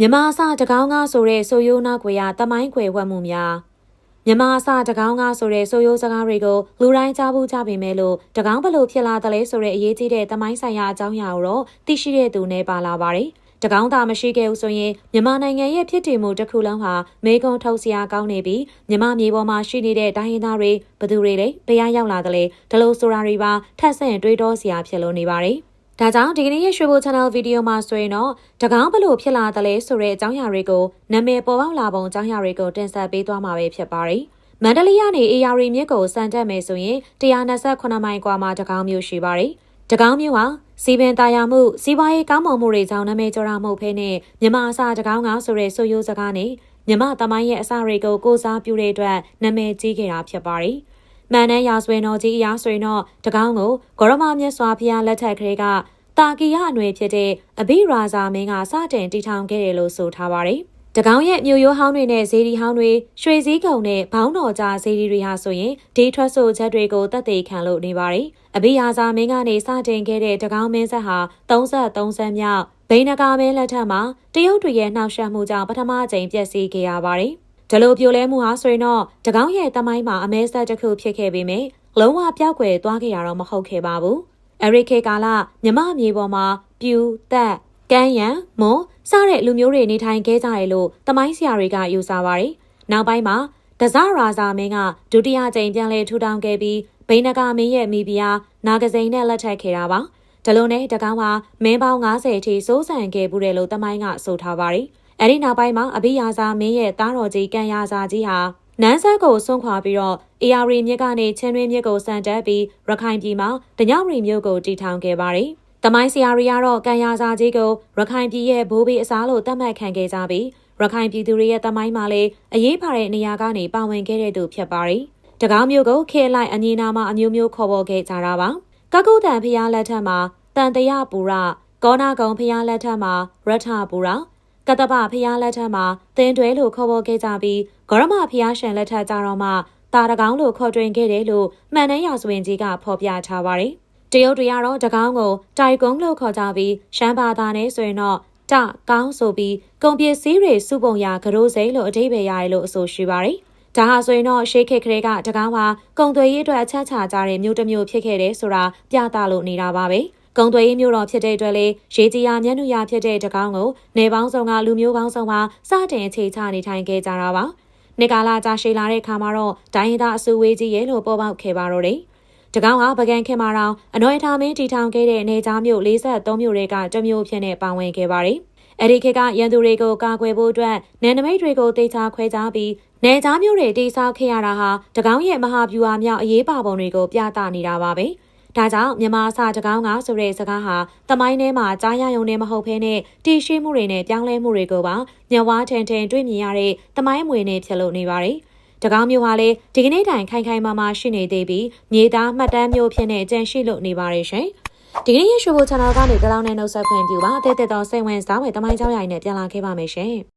မြမအစတကောင်းကားဆိုတဲ့ဆိုယိုးနောက်ွယ်ရတမိုင်းခွေဝတ်မှုများမြမအစတကောင်းကားဆိုတဲ့ဆိုယိုးစကားတွေကိုလူတိုင်းကြားဘူးကြပေမဲ့လို့တကောင်းဘလို့ဖြစ်လာတယ်လဲဆိုတဲ့အရေးကြီးတဲ့တမိုင်းဆိုင်ရာအကြောင်းအရာကိုတော့သိရှိတဲ့သူနဲ့ပါလာပါတယ်တကောင်းသာမရှိခဲ့ဘူးဆိုရင်မြန်မာနိုင်ငံရဲ့ဖြစ်တည်မှုတစ်ခုလုံးဟာမေကွန်ထုတ်စရာကောင်းနေပြီးမြန်မာမြေပေါ်မှာရှိနေတဲ့တိုင်းရင်းသားတွေဘသူတွေလဲဘယ်ရောက်လာတယ်လဲဒီလိုဆိုတာတွေပါထပ်ဆင့်တွေးတောစရာဖြစ်လို့နေပါတယ် ဒါကြောင့်ဒီကနေ့ရဲ့ရွှေဘို channel ဗီဒီယိုမှာဆိုရင်တော့တကောင်းဘလို့ဖြစ်လာတယ်လဲဆိုတဲ့အကြောင်းအရာတွေကိုနာမည်ပေါ်ပေါက်လာပုံအကြောင်းအရာတွေကိုတင်ဆက်ပေးသွားမှာပဲဖြစ်ပါတယ်။မန္တလေးကနေအေယာရီမြစ်ကိုစံတက်မယ်ဆိုရင်128မိုင်ကွာမှာတကောင်းမျိုးရှိပါတယ်။တကောင်းမျိုးဟာစီပင်တာယာမှုစီးပွားရေးကောင်းမွန်မှုတွေကြောင့်နာမည်ကျော်တာမှုဖဲနဲ့မြမအစာတကောင်းကဆိုတဲ့ဆိုရိုးစကားနဲ့မြမသမိုင်းရဲ့အစာတွေကိုကိုစားပြုတဲ့အတွက်နာမည်ကြီးခဲ့တာဖြစ်ပါတယ်။ မှန်တမ်းရာဇဝင်တော်ကြီးအရာဆိုရင်တော့တကောင်းကိုဂရမမြတ်စွာဘုရားလက်ထက်ကလေးကတာကီယအနွယ်ဖြစ်တဲ့အဘိရာဇာမင်းကစတင်တည်ထောင်ခဲ့တယ်လို့ဆိုထားပါတယ်။တကောင်းရဲ့မြို့ရိုးဟောင်းတွေနဲ့ဇေဒီဟောင်းတွေရွှေစည်းကုံနဲ့ဘောင်းတော်ကြားဇေဒီတွေဟာဆိုရင်ဒီထွက်ဆိုချက်တွေကိုတတ်သိခံလို့နေပါတယ်။အဘိရာဇာမင်းကနေစတင်ခဲ့တဲ့တကောင်းမင်းဆက်ဟာ33ဆန်းမြောက်ဘိန်းနဂါမင်းလက်ထက်မှာတရုတ်တွေရဲ့နှောက်ယှက်မှုကြောင့်ပထမကြိမ်ပျက်စီးခဲ့ရပါတယ်။ ဒီလိုပြိုလဲမှုဟာဆိုရင်တော့တကောင်းရဲ့တမိုင်းမှာအမဲဆက်တစ်ခုဖြစ်ခဲ့ပေမယ့်လုံးဝပျောက်ကွယ်သွားခဲ့ရတော့မဟုတ်ခဲ့ပါဘူး။အရိခေကာလမြမမြေပေါ်မှာပြူတက်ကန်းရံမွန်စတဲ့လူမျိုးတွေနေထိုင်ခဲ့ကြတယ်လို့တမိုင်းဆရာတွေကယူဆပါတယ်။နောက်ပိုင်းမှာဒဇရာဇာမင်းကဒုတိယကြိမ်ပြန်လည်ထူထောင်ခဲ့ပြီးဘိနဂါမင်းရဲ့မိဖုရားနာဂစိန်နဲ့လက်ထပ်ခဲ့တာပါ။ဒါလိုနဲ့တကောင်းမှာမင်းပေါင်း90အထိစိုးစံခဲ့ဘူးတယ်လို့တမိုင်းကဆိုထားပါတယ်။ အဲဒီနောက်ပိုင်းမှာအဘိယာဇာမင်းရဲ့တားတော်ကြီးကံယာဇာကြီးဟာနန်းဆက်ကိုဆွန့်ခွာပြီးတော့အေယာရီမြစ်ကနေချင်းတွင်းမြစ်ကိုစံတက်ပြီးရခိုင်ပြည်မှာတညောင်ရီမြို့ကိုတည်ထောင်ခဲ့ပါတယ်။တမိုင်းဆရာရီကတော့ကံယာစာကြီးကိုရခိုင်ပြည်ရဲ့ဘိုးဘေးအစားလို့သတ်မှတ်ခံခဲ့ကြပြီးရခိုင်ပြည်သူတွေရဲ့တမိုင်းမှာလည်းအရေးပါတဲ့နေရာကနေပါဝင်ခဲ့တဲ့သူဖြစ်ပါတယ်။တကောင်းမျိုးကိုခေလိုက်အငြင်းနာမှာအမျိုးမျိုးခေါ်ပေါ်ခဲ့ကြတာပါ။ကကုတ်တန်ဖျားလက်ထက်မှာတန်တရပူရကောနာကုံဖျားလက်ထက်မှာရထပူရ ကတပဖျားလက်ထက်မှာတင်းတွဲလို့ခေါ်ပေါ်ခဲ့ကြပြီးဂရမဖျားရှင်လက်ထက်ကြတော့မှတာတကောင်းလို့ခေါ်တွင်ခဲ့တယ်လို့မှန်တဲ့ရာဇဝင်ကြီးကဖော်ပြထားပါတယ်။တရုတ်တွေကတော့တကောင်းကိုတိုင်ကုန်းလို့ခေါ်ကြပြီးရှမ်းဘာသာနဲ့ဆိုရင်တော့တကောင်းဆိုပြီးကုန်ပစ္စည်းတွေစုပုံရကရိုးစိလို့အတိပ္ပယ်ရတယ်လို့အဆိုရှိပါတယ်။ဒါဟာဆိုရင်တော့ရှေးခေတ်ကလေးကတကောင်းဟာကုံသွေးရေးအတွက်အချက်ချကြတဲ့မြို့တစ်မြို့ဖြစ်ခဲ့တယ်ဆိုတာပြသလို့နေတာပါပဲ။ ကုံသွေးရေးမျိုးတော်ဖြစ်တဲ့အတွက်လေရေးကြီးရမျက်နှာရဖြစ်တဲ့တကောင်းကိုနေပေါင်းစုံကလူမျိုးပေါင်းစုံမှာစတင်အခြေချနေထိုင်ခဲ့ကြတာပါ။နေကာလာကြာရှည်လာတဲ့ခါမှာတော့ဒိုင်းရသားအစုဝေးကြီးရဲ့လို့ပေါ်ပေါက်ခဲ့ပါတော့တယ်။တကောင်းကပကံခင်မာတောင်အနော်ရထားမင်းတီထောင်ခဲ့တဲ့နေကြားမြို့43မြို့တွေကတမျိုးဖြစ်နေပါဝင်ခဲ့ပါတယ်။အဲ့ဒီခေတ်ကရန်သူတွေကိုကာကွယ်ဖို့အတွက်နယ်နိမိတ်တွေကိုတေချာခွဲခြားပြီးနေကြားမျိုးတွေတိစောက်ခဲ့ရတာဟာတကောင်းရဲ့မဟာဗျူဟာမြောက်အရေးပါပုံတွေကိုပြသနေတာပါပဲ။ ဒါကြောင့်မြန်မာစာတကောင်းကဆိုတဲ့စကားဟာတမိုင်းထဲမှာကြားရယုံနဲ့မဟုတ်ဘဲနဲ့တည်ရှိမှုတွေနဲ့ပြောင်းလဲမှုတွေကိုပါညဝါထန်ထန်တွေ့မြင်ရတဲ့တမိုင်းမွေနဲ့ဖြစ်လို့နေပါတယ်။တကောင်းမျိုးဟာလည်းဒီကနေ့တိုင်ခိုင်ခိုင်မာမာရှိနေသေးပြီးမြေသားမှတ်တမ်းမျိုးဖြစ်နေကြန့်ရှိလို့နေပါတယ်ရှင်။ဒီကနေ့ရရှိဖို့ channel ကနေကြောင်းနဲ့နှုတ်ဆက်ခွင့်ပြုပါအသေးသေးသောစိတ်ဝင်စားဖွယ်တမိုင်းကြောင်းရိုင်းနဲ့ပြန်လာခဲ့ပါမယ်ရှင်။